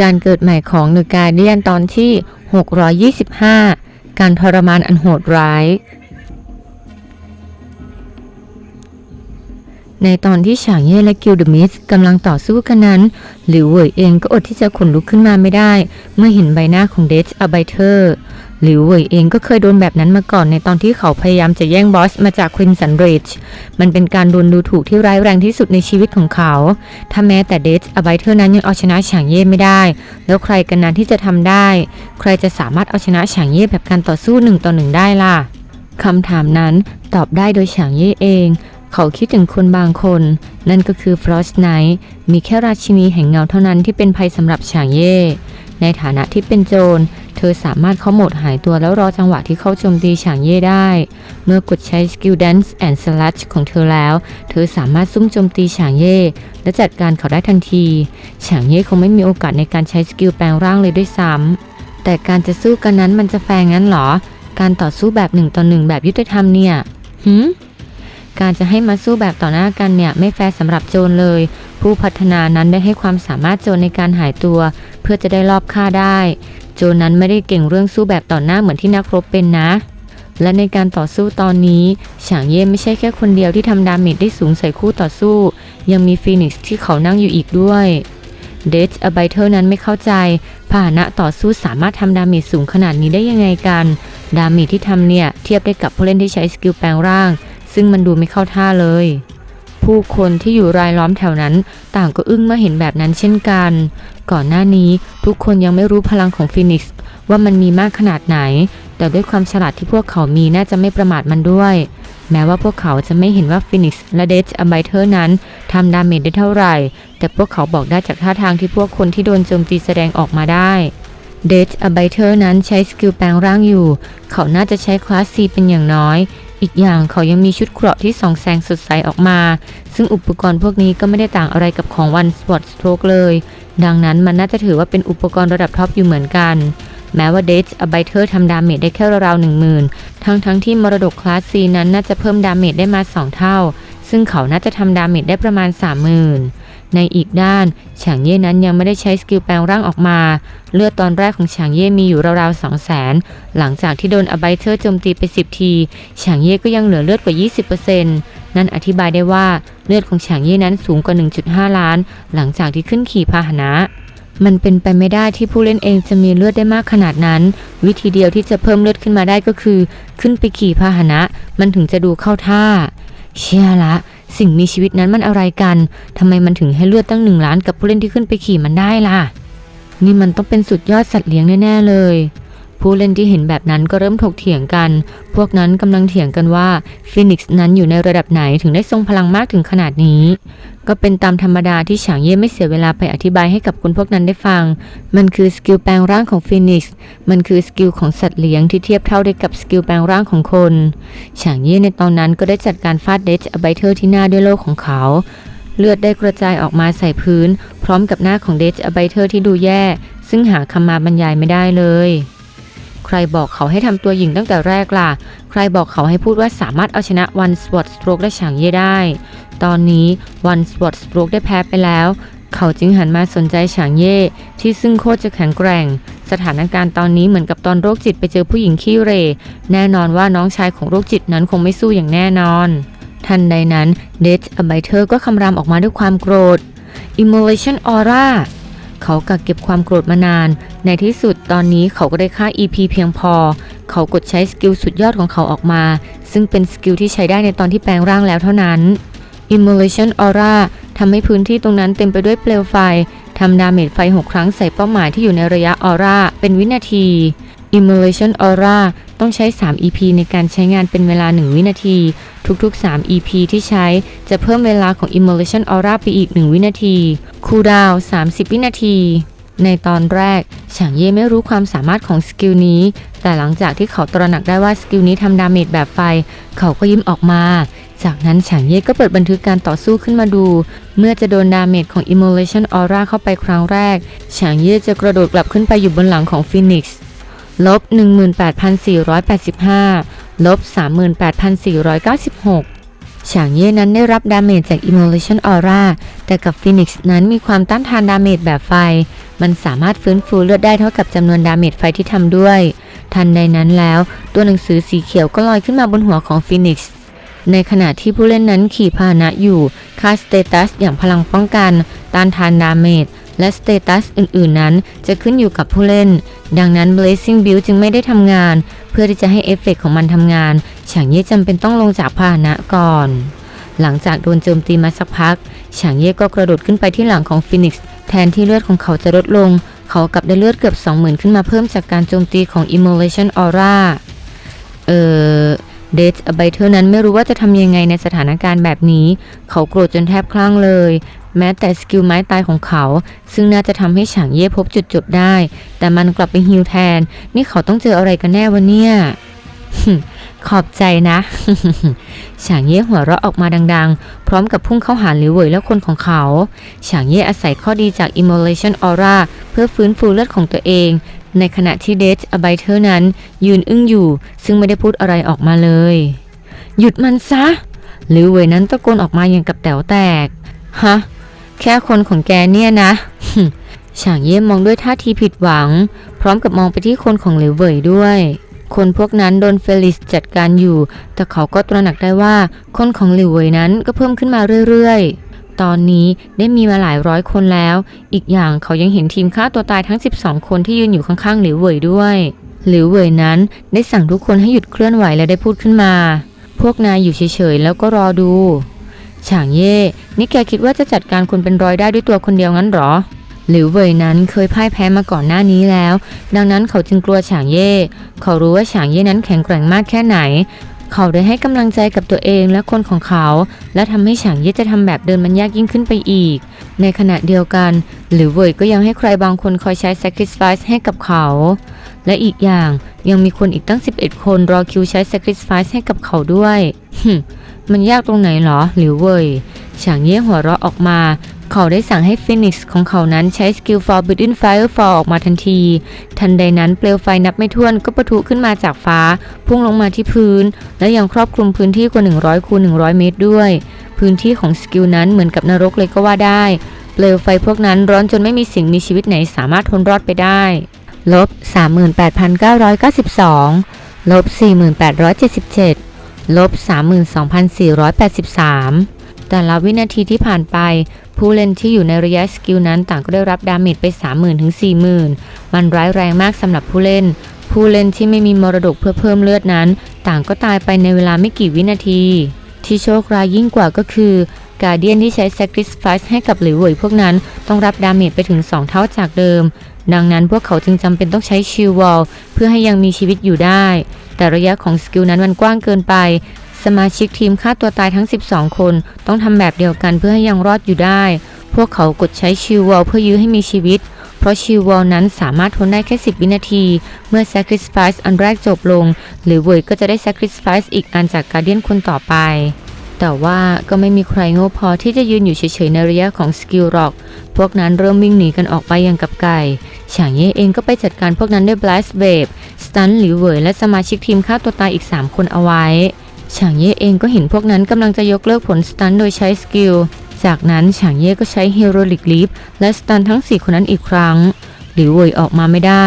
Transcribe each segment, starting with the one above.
การเกิดใหม่ของเดอะการเดียนตอนที่ 625 การทรมานอันโหดร้าย ในตอนที่ฉางเย่และกิลเดมิสกำลังต่อสู้กันนั้น หลิวเหวยเองก็อดที่จะขนลุกขึ้นมาไม่ได้ เมื่อเห็นใบหน้าของเดชอาไบเทอร์ หลิวเหวยเองก็เคยโดนแบบนั้นมาก่อนในตอนที่เขาพยายามจะแย่งบอสมาจากควินสันเรจมันเป็นการโดนดูถูกที่ร้ายแรงที่สุดในชีวิตของเขา ถ้าแม้แต่เดชอ b ไบเทอร์นั้นยังเอาชนะฉางเย่ไม่ได้ แล้วใครกันนั้นที่จะทำได้ ใครจะสามารถเอาชนะฉางเย่แบบการต่อสู้หนึ่งต่อหนึ่งได้ล่ะคำถามนั้นตอบได้โดยฉางเย่เอง เขาคิดถึงคนบางคน นั่นก็คือฟรอสไนท์มีแค่ราชินีแห่งเงาเท่านั้นที่เป็นภัยสำหรับฉางเย่ในฐานะที่เป็นโจร ธอสามารถเข้าโหมดหายตัวแล้วรอจังหวะที่เข้าโจมตีฉางเย่ได้ เมื่อกดใช้สกิล Dance and Slash ของเธอแล้ว เธอสามารถซุ่มโจมตีฉางเย่และจัดการเขาได้ทันที ฉางเย่คงไม่มีโอกาสในการใช้สกิลแปลงร่างเลยด้วยซ้ำ แต่การจะสู้กันนั้นมันจะแฟงงั้นเหรอ การต่อสู้แบบหนึ่งต่อหนึ่งแบบยุติธรรมเนี่ยหืมการจะให้มาสู้แบบต่อหน้ากันเนี่ยไม่แฟร์สำหรับโจรเลย ผู้พัฒนานั้นได้ให้ความสามารถโจรในการหายตัว เพื่อจะได้รอบฆ่าได้ โจนั้นไม่ได้เก่งเรื่องสู้แบบต่อหน้าเหมือนที่นักรบเป็นนะ และในการต่อสู้ตอนนี้ฉางเย่ไม่ใช่แค่คนเดียวที่ทำดาเมจได้สูงใส่คู่ต่อสู้ ยังมีฟีนิกซ์ที่เขานั่งอยู่อีกด้วยเดชอไบเทอร์นั้นไม่เข้าใจพาหนะต่อสู้สามารถทำดาเมจสูงขนาดนี้ได้ยังไงกัน ดาเมจที่ทำเนี่ย เทียบได้กับผู้เล่นที่ใช้สกิลแปลงร่าง ซึ่งมันดูไม่เข้าท่าเลย ผู้คนที่อยู่รายล้อมแถวนั้น ต่างก็อึ้งเมื่อเห็นแบบนั้นเช่นกัน ก่อนหน้านี้ทุกคนยังไม่รู้พลังของฟินิกซ์ว่ามันมีมากขนาดไหน แต่ด้วยความฉลาดที่พวกเขามีน่าจะไม่ประมาทมันด้วย แม้ว่าพวกเขาจะไม่เห็นว่าฟินิกซ์และเดชอ b ไบเทอร์นั้นทำดาเมจได้เท่าไหร่ แต่พวกเขาบอกได้จากท่าทางที่พวกคนที่โดนโจมตีแสดงออกมาได้เดชอ b ไบเทอร์นั้นใช้สกิลแปลงร่างอยู่ เขาน่าจะใช้คลาส C เป็นอย่างน้อย อีกอย่างเขายังมีชุดเกราะที่ส่องแสงสดใสออกมา ซึ่งอุปกรณ์พวกนี้ก็ไม่ได้ต่างอะไรกับของวันสปอร์ตสโตรกเลย ดังนั้นมันน่าจะถือว่าเป็นอุปกรณ์ระดับท็อปอยู่เหมือนกัน แม้ว่าเดชอ b ไบเทอร์ทำดาเมจได้แค่ราวๆหนึ่งหมื่นทั้งๆที่มรดกคลาส C นั้นน่าจะเพิ่มดาเมจได้มา 2 เท่า ซึ่งเขาน่าจะทำดาเมจได้ประมาณ 30,000 ในอีกด้านฉางเย่นั้นยังไม่ได้ใช้สกิลแปลงร่างออกมา เลือดตอนแรกของฉางเย่มีอยู่ราวๆ2 0 0 0 0 0หลังจากที่โดนอ b ไบเทอร์โจมตีไป 10 ทีฉางเย่ก็ยังเหลือเลือดกว่า 20%นั่นอธิบายได้ว่าเลือดของฉางเย่นั้นสูงกว่า 1.5 ล้าน หลังจากที่ขึ้นขี่พาหนะมันเป็นไปไม่ได้ที่ผู้เล่นเองจะมีเลือดได้มากขนาดนั้น วิธีเดียวที่จะเพิ่มเลือดขึ้นมาได้ก็คือ ขึ้นไปขี่พาหนะ มันถึงจะดูเข้าท่า เชื่อละ สิ่งมีชีวิตนั้นมันอะไรกันทำไมมันถึงให้เลือดตั้งหนึ่งล้านกับผู้เล่นที่ขึ้นไปขี่มันได้ล่ะ นี่มันต้องเป็นสุดยอดสัตว์เลี้ยงแน่ๆเลย ผู้เล่นที่เห็นแบบนั้นก็เริ่มถกเถียงกัน พวกนั้นกำลังเถียงกันว่าฟินิกซ์นั้นอยู่ในระดับไหนถึงได้ทรงพลังมากถึงขนาดนี้ ก็เป็นตามธรรมดาที่ฉางเย่ไม่เสียเวลาไปอธิบายให้กับคนพวกนั้นได้ฟัง มันคือสกิลแปลงร่างของฟินิกซ์มันคือสกิลของสัตว์เลี้ยงที่เทียบเท่าได้กับสกิลแปลงร่างของคนฉางเย่ในตอนนั้นก็ได้จัดการฟาดเดชอไบเทอร์ที่หน้าด้วยโล่ของเขา เลือดได้กระจายออกมาใส่พื้น พร้อมกับหน้าของเดชอไบเทอร์ที่ดูแย่ ซึ่งหาคำมาบรรยายไม่ได้เลยใครบอกเขาให้ทำตัวหญิงตั้งแต่แรกล่ะ ใครบอกเขาให้พูดว่าสามารถเอาชนะวันสปอตสโตรกได้ฉางเย่ได้ ตอนนี้วันสปอตสโตรกได้แพ้ไปแล้ว เขาจึงหันมาสนใจฉางเย่ที่ซึ่งโคตรจะแข็งแกร่ง สถานการณ์ตอนนี้เหมือนกับตอนโรคจิตไปเจอผู้หญิงขี้เร่แน่นอนว่าน้องชายของโรคจิตนั้นคงไม่สู้อย่างแน่นอน ทันใดนั้นเดชอ b ไบเทอร์ก็คำรามออกมาด้วยความโกรธ Immolation Aura เขากักเก็บความโกรธมานาน ในที่สุดตอนนี้เขาก็ได้ค่า EP เพียงพอ เขากดใช้สกิลสุดยอดของเขาออกมา ซึ่งเป็นสกิลที่ใช้ได้ในตอนที่แปลงร่างแล้วเท่านั้น Immolation Aura ทำให้พื้นที่ตรงนั้นเต็มไปด้วยเปลวไฟทำดาเมจไฟ 6 ครั้งใส่เป้าหมายที่อยู่ในระยะออร่าเป็นวินาที Immolation Aura ต้องใช้ 3 EP ในการใช้งานเป็นเวลา 1 วินาที ทุก ๆ 3 EP ที่ใช้จะเพิ่มเวลาของ Immolation Aura ไปอีก 1 วินาที คูลดาวน์30 วินาที ในตอนแรก ฉางเย่ไม่รู้ความสามารถของสกิลนี้ แต่หลังจากที่เขาตระหนักได้ว่าสกิลนี้ทำดาเมจแบบไฟ เขาก็ยิ้มออกมา จากนั้นฉางเย่ก็เปิดบันทึกการต่อสู้ขึ้นมาดู เมื่อจะโดนดาเมจของ Immolation Aura เข้าไปครั้งแรก ฉางเย่จะกระโดดกลับขึ้นไปอยู่บนหลังของฟินิกซ์ลบ 18,485 ลบ 38,496ฉางเย่นั้นได้รับดาเมจจาก Immolation Aura แต่กับ Phoenix นั้นมีความต้านทานดาเมจแบบไฟ มันสามารถฟื้นฟูเลือดได้เท่ากับจำนวนดาเมจไฟที่ทำด้วย ทันใดนั้นแล้ว ตัวหนังสือสีเขียวก็ลอยขึ้นมาบนหัวของ Phoenix ในขณะที่ผู้เล่นนั้นขี่พาหนะอยู่ ค่าสเตตัสอย่างพลังป้องกัน ต้านทานดาเมจ และสเตตัสอื่นๆ นั้นจะขึ้นอยู่กับผู้เล่น ดังนั้น Blazing Build จึงไม่ได้ทำงาน เพื่อที่จะให้เอฟเฟกต์ของมันทำงาน ฉางเย่จำเป็นต้องลงจากพาหนะก่อน หลังจากโดนโจมตีมาสักพัก ฉางเย่ก็กระโดดขึ้นไปที่หลังของฟินิกซ์แทนที่เลือดของเขาจะลดลง เขากลับได้เลือดเกือบ20,000ขึ้นมาเพิ่มจากการโจมตีของ Immolation Aura เอ่อ เดชอ b บเทอร์นั้นไม่รู้ว่าจะทำยังไงในสถานการณ์แบบนี้ เขาโกรธจนแทบคลั่งเลย แม้แต่สกิลไม้ตายของเขา ซึ่งน่าจะทำให้ฉางเย่พบจุดจบได้ แต่มันกลับไปฮิวแทน นี่เขาต้องเจออะไรกันแน่วะเนี่ย ขอบใจนะฉางเย่หัวเราะออกมาดังๆ พร้อมกับพุ่งเข้าหาหลิวเหวยและคนของเขาฉางเย่อาศัยข้อดีจาก Immolation Aura เพื่อฟื้นฟูเลือดของตัวเอง ในขณะที่เดชอ b บเทอนั้น ยืนอึ้งอยู่ ซึ่งไม่ได้พูดอะไรออกมาเลย หยุดมันซะหลิวเหวยนั้นตะโกนออกมาอย่างกับแต๋วแตก ฮะ แค่คนของแกเนี่ยนะฉางเย่มองด้วยท่าทีผิดหวัง พร้อมกับมองไปที่คนของหลิวเหวยด้วย คนพวกนั้นโดนเฟลิสจัดการอยู่ แต่เขาก็ตระหนักได้ว่าคนของหลิวเวยนั้นก็เพิ่มขึ้นมาเรื่อย ๆ ตอนนี้ได้มีมาหลายร้อยคนแล้ว อีกอย่างเขายังเห็นทีมฆ่าตัวตายทั้ง 12 คนที่ยืนอยู่ข้างๆหลิวเวยด้วยหลิวเวยนั้นได้สั่งทุกคนให้หยุดเคลื่อนไหวและได้พูดขึ้นมา พวกนายอยู่เฉยๆแล้วก็รอดูฉางเย่นี่แกคิดว่าจะจัดการคนเป็นร้อยได้ด้วยตัวคนเดียวงั้นหรอ หลิวเว่ยนั้นเคยพ่ายแพ้มาก่อนหน้านี้แล้ว ดังนั้นเขาจึงกลัวฉางเย่เขารู้ว่าฉางเย่นั้นแข็งแกร่งมากแค่ไหน เขาได้ให้กำลังใจกับตัวเองและคนของเขา และทำให้ฉางเย่จะทำแบบเดินมันยากยิ่งขึ้นไปอีก ในขณะเดียวกัน หลิวเว่ยก็ยังให้ใครบางคนคอยใช้ sacrifice ให้กับเขา และอีกอย่างยังมีคนอีกตั้ง 11 คนรอคิวใช้ sacrifice ให้กับเขาด้วยมันยากตรงไหนเหรอหลิวเว่ยฉางเย่หัวเราะออกมา เขาได้สั่งให้ฟินิกซ์ของเขานั้นใช้สกิล Forbidden Firefall ออกมาทันที ทันใดนั้นเปลวไฟนับไม่ถ้วนก็ปะทุขึ้นมาจากฟ้า พุ่งลงมาที่พื้น และยังครอบคลุมพื้นที่กว่า 100คูณ100 เมตรด้วย พื้นที่ของสกิลนั้นเหมือนกับนรกเลยก็ว่าได้ เปลวไฟพวกนั้นร้อนจนไม่มีสิ่งมีชีวิตไหนสามารถทนรอดไปได้ลบ38,992ลบ4877ลบ32,483 แต่ละวินาทีที่ผ่านไป ผู้เล่นที่อยู่ในระยะสกิลนั้นต่างก็ได้รับดาเมจไป 30,000ถึง40,000 มันร้ายแรงมากสำหรับผู้เล่น ผู้เล่นที่ไม่มีมรดกเพื่อเพิ่มเลือดนั้น ต่างก็ตายไปในเวลาไม่กี่วินาที ที่โชคร้ายยิ่งกว่าก็คือกาเดียนที่ใช้ sacrifice ให้กับหลิวเหวยพวกนั้นต้องรับดาเมจไปถึง 2 เท่าจากเดิม ดังนั้นพวกเขาจึงจำเป็นต้องใช้ชิลวอลเพื่อให้ยังมีชีวิตอยู่ได้ แต่ระยะของสกิลนั้นมันกว้างเกินไป สมาชิกทีมฆ่าตัวตายทั้ง 12 คนต้องทำแบบเดียวกันเพื่อให้ยังรอดอยู่ได้ พวกเขากดใช้ชิลวอลเพื่อยื้อให้มีชีวิต เพราะชิลวอลนั้นสามารถทนได้แค่ 10 วินาที เมื่อ sacrifice อันแรกจบลง หรือเวยก็จะได้ sacrifice อีกอันจากการเดียนคนต่อไปแต่ว่าก็ไม่มีใครโง่พอที่จะยืนอยู่เฉยๆในระยะของสกิลหรอก พวกนั้นเริ่มวิ่งหนีกันออกไปอย่างกับไก่ ฉางเย่เองก็ไปจัดการพวกนั้นด้วย blast wave สตันหลิวเหวยและสมาชิกทีมฆ่าตัวตายอีก 3 คนเอาไว้ ฉางเย่เองก็เห็นพวกนั้นกำลังจะยกเลิกผลสตันโดยใช้สกิล จากนั้นฉางเย่ก็ใช้ heroic leap และสตันทั้ง 4 คนนั้นอีกครั้ง หลิวเวยออกมาไม่ได้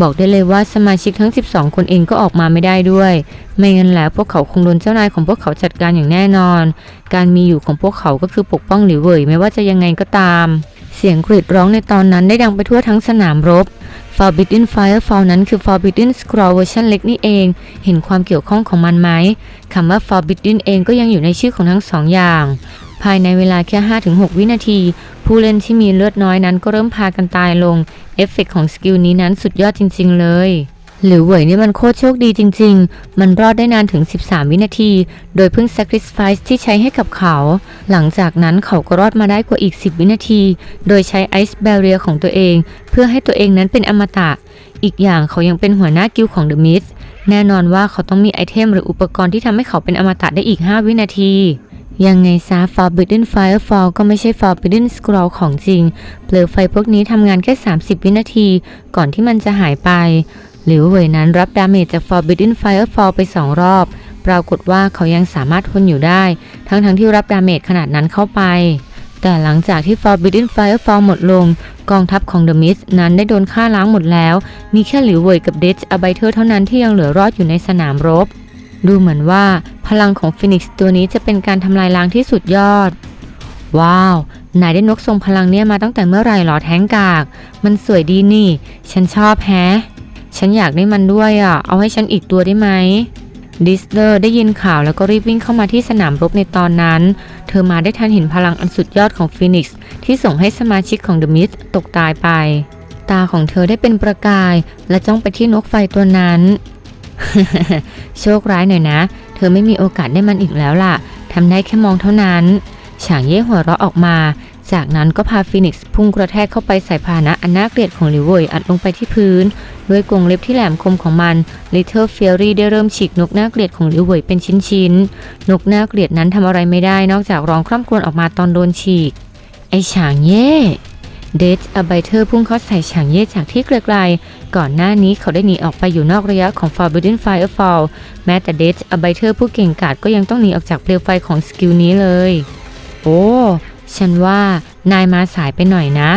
บอกได้เลยว่าสมาชิกทั้ง 12 คนเองก็ออกมาไม่ได้ด้วย ไม่งั้นแล้วพวกเขาคงโดนเจ้านายของพวกเขาจัดการอย่างแน่นอน การมีอยู่ของพวกเขาก็คือปกป้องหลิวเวยไม่ว่าจะยังไงก็ตาม เสียงกรีดร้องในตอนนั้นได้ดังไปทั่วทั้งสนามรบ Forbidden Firefall นั้นคือ Forbidden Scroll เวอร์ชันเล็กนี่เอง เห็นความเกี่ยวข้องของมันไหมคำว่า Forbidden เองก็ยังอยู่ในชื่อของทั้งสองอย่าง ภายในเวลาแค่ 5-6 วินาที ผู้เล่นที่มีเลือดน้อยนั้นก็เริ่มพากันตายลง เอฟเฟกต์ของสกิลนี้นั้นสุดยอดจริง ๆ เลย หรือเหวยนี่มันโคตรโชคดีจริง ๆ มันรอดได้นานถึง 13 วินาที โดยเพิ่ง sacrifice ที่ใช้ให้กับเขา หลังจากนั้นเขาก็รอดมาได้กว่าอีก 10 วินาที โดยใช้ Ice Barrier ของตัวเอง เพื่อให้ตัวเองนั้นเป็นอมตะ อีกอย่างเขายังเป็นหัวหน้ากิลของ The Mist แน่นอนว่าเขาต้องมีไอเทมหรืออุปกรณ์ที่ทำให้เขาเป็นอมตะได้อีก 5 วินาทียังไงซะ Forbidden Firefall ก็ไม่ใช่ Forbidden Scroll ของจริง เปลวไฟพวกนี้ทำงานแค่ 30 วินาที ก่อนที่มันจะหายไป หลิวเวยนั้นรับดาเมจจาก Forbidden Firefall ไป 2 รอบ ปรากฏว่าเขายังสามารถทนอยู่ได้ ทั้งๆที่รับดาเมจขนาดนั้นเข้าไป แต่หลังจากที่ Forbidden Firefall หมดลง กองทัพของ The Mist นั้นได้โดนฆ่าล้างหมดแล้ว มีแค่หลิวเว่ยกับเดชอ b บเทอร์เท่านั้นที่ยังเหลือรอดอยู่ในสนามรบ ดูเหมือนว่า พลังของฟินิกซ์ตัวนี้จะเป็นการทำลายล้างที่สุดยอด ว้าวนายได้นกทรงพลังเนี่ยมาตั้งแต่เมื่อไหร่หรอแท้งกาก มันสวยดีนี่ ฉันชอบแฮะ ฉันอยากได้มันด้วยอะ เอาให้ฉันอีกตัวได้ไหมดิสเลอร์ได้ยินข่าวแล้วก็รีบวิ่งเข้ามาที่สนามรบในตอนนั้น เธอมาได้ทันเห็นพลังอันสุดยอดของฟินิกซ์ที่ส่งให้สมาชิกของเดอะมิสตกตายไป ตาของเธอได้เป็นประกาย และจ้องไปที่นกไฟตัวนั้น โชคร้ายหน่อยนะ เธอไม่มีโอกาสได้มันอีกแล้วล่ะทำได้แค่มองเท่านั้น ฉางเย่หัวเราะออกมา จากนั้นก็พาฟีนิกซ์พุ่งกระแทกเข้าไปใส่พาหนะอันน่าเกลียดของลิวเวยอัดลงไปที่พื้น ด้วยกรงเล็บที่แหลมคมของมัน Little Fury ได้เริ่มฉีกนกน่าเกลียดของลิวเวยเป็นชิ้นๆ นกน่าเกลียดนั้นทำอะไรไม่ได้นอกจากร้องคร่ำครวญออกมาตอนโดนฉีก ไอฉางเย่เดชอ b บเทอร์พุ่งเข้าใส่ฉางเย่จากที่ไกลๆ ก่อนหน้านี้เขาได้หนีออกไปอยู่นอกระยะของ Forbidden Firefall แม้แต่เดชอ b บเทอร์ผู้เก่งกาจก็ยังต้องหนีออกจากเปลวไฟของสกิลนี้เลย โอ้ ฉันว่านายมาสายไปหน่อยนะ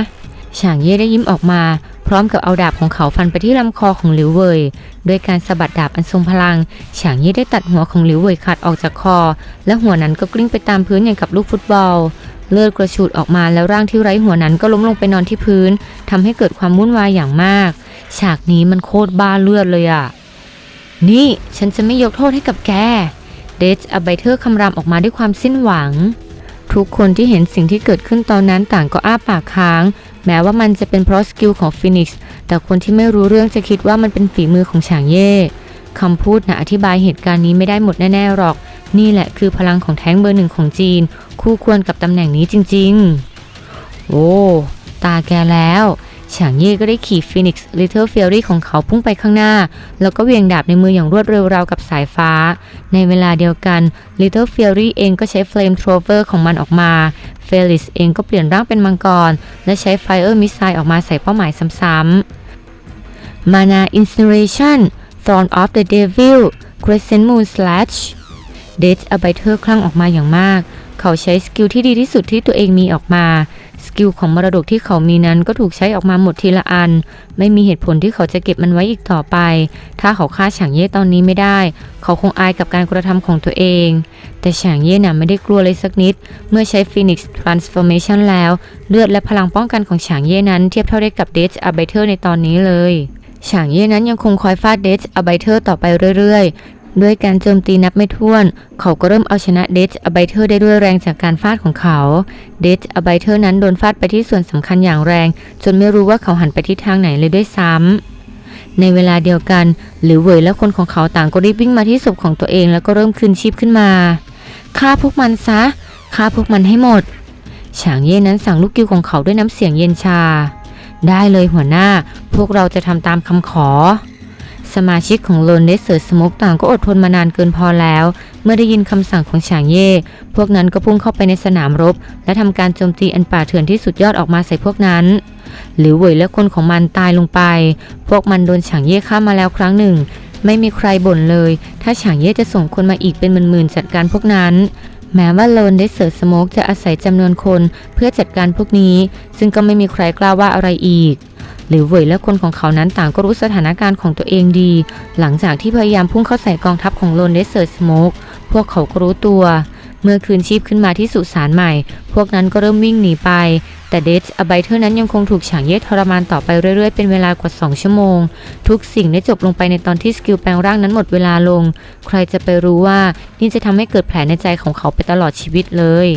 ฉางเย่ได้ยิ้มออกมา พร้อมกับเอาดาบของเขาฟันไปที่ลำคอของหลิวเว่ยด้วยการสะบัดดาบอันทรงพลัง ฉางเย่ได้ตัดหัวของหลิวเว่ยขาดออกจากคอ และหัวนั้นก็กลิ้งไปตามพื้นอย่างกับลูกฟุตบอล เลือดกระฉูดออกมาแล้วร่างที่ไร้หัวนั้นก็ล้มลงไปนอนที่พื้นทำให้เกิดความวุ่นวายอย่างมาก ฉากนี้มันโคตรบ้าเลือดเลยอะนี่ฉันจะไม่ยกโทษให้กับแกเดชอ b บเทอร์คำรามออกมาด้วยความสิ้นหวัง ทุกคนที่เห็นสิ่งที่เกิดขึ้นตอนนั้นต่างก็อ้าปากค้าง แม้ว่ามันจะเป็นเพราะสกิลของฟินิกซ์แต่คนที่ไม่รู้เรื่องจะคิดว่ามันเป็นฝีมือของฉางเย่คำพูดนะอธิบายเหตุการณ์นี้ไม่ได้หมดแน่ๆหรอก นี่แหละคือพลังของแท้งเบอร์หนึ่งของจีน คู่ควรกับตำแหน่งนี้จริง ๆ โอ้ ตาแกแล้ว ฉางเย่ก็ได้ขี่ฟินิกซ์ลิตเติ้ลเฟ r รี่ของเขาพุ่งไปข้างหน้า แล้วก็เวียงดาบในมืออย่างรวดเร็วราวกับสายฟ้า ในเวลาเดียวกัน Little Fury เองก็ใช้ Flame Thrower ของมันออกมาเฟลิสเองก็เปลี่ยนร่างเป็นมังกร และใช้ Fire Missile ออกมาใส่เป้าหมายซ้ำๆ Mana Incineration Thorn of the Devil Crescent Moon Slash เดชอ b บเทอร์คลั่งออกมาอย่างมาก เขาใช้สกิลที่ดีที่สุดที่ตัวเองมีออกมา สกิลของมรดกที่เขามีนั้นก็ถูกใช้ออกมาหมดทีละอัน ไม่มีเหตุผลที่เขาจะเก็บมันไว้อีกต่อไป ถ้าเขาฆ่าฉางเย่ตอนนี้ไม่ได้ เขาคงอายกับการกระทำของตัวเอง แต่ฉางเย่น่ะไม่ได้กลัวเลยสักนิด เมื่อใช้ Phoenix Transformation แล้ว เลือดและพลังป้องกันของฉางเย่นั้นเทียบเท่าได้กับเดชอ b บเทอร์ในตอนนี้เลยฉางเย่นั้นยังคงคอยฟาดเดชอ b บเทอร์ต่อไปเรื่อยๆ ด้วยการโจมตีนับไม่ถ้วน เขาก็เริ่มเอาชนะเดชอ b บเทอร์ได้ด้วยแรงจากการฟาดของเขา เดชอ b บเทอร์นั้นโดนฟาดไปที่ส่วนสำคัญอย่างแรง จนไม่รู้ว่าเขาหันไปทิศทางไหนเลยด้วยซ้ำในเวลาเดียวกัน หรือเวยและคนของเขาต่างก็รีบวิ่งมาที่ศพของตัวเองแล้วก็เริ่มคืนชีพขึ้นมาฆ่าพวกมันซะฆ่าพวกมันให้หมด ฉางเย่นั้นสั่งลูกกิ้วของเขาด้วยน้ำเสียงเย็นชา ได้เลยหัวหน้า พวกเราจะทำตามคำขอ สมาชิกของโลนเดสเซอร์สโมกต่างก็อดทนมานานเกินพอแล้ว เมื่อได้ยินคำสั่งของฉางเย่ พวกนั้นก็พุ่งเข้าไปในสนามรบ และทำการโจมตีอันป่าเถื่อนที่สุดยอดออกมาใส่พวกนั้น หรือเหวยและคนของมันตายลงไป พวกมันโดนฉางเย่ฆ่ามาแล้วครั้งหนึ่ง ไม่มีใครบ่นเลย ถ้าฉางเย่จะส่งคนมาอีกเป็นหมื่นๆจัดการพวกนั้นแม้ว่าโลนเดสเซอร์สโมกจะอาศัยจำนวนคนเพื่อจัดการพวกนี้ ซึ่งก็ไม่มีใครกล้าว่าอะไรอีก หรือเหวยและคนของเขานั้นต่างก็รู้สถานการณ์ของตัวเองดี หลังจากที่พยายามพุ่งเข้าใส่กองทัพของโลนเดสเซอร์สโมกพวกเขาก็รู้ตัว เมื่อคืนชีพขึ้นมาที่สุสานใหม่ พวกนั้นก็เริ่มวิ่งหนีไป แต่เดชอ b บเทอร์นั้นยังคงถูกฉางเย่ทรมานต่อไปเรื่อยๆ เป็นเวลากว่า 2 ชั่วโมง ทุกสิ่งได้จบลงไปในตอนที่สกิลแปลงร่างนั้นหมดเวลาลง ใครจะไปรู้ว่านี่จะทำให้เกิดแผลในใจของเขาไปตลอดชีวิตเลย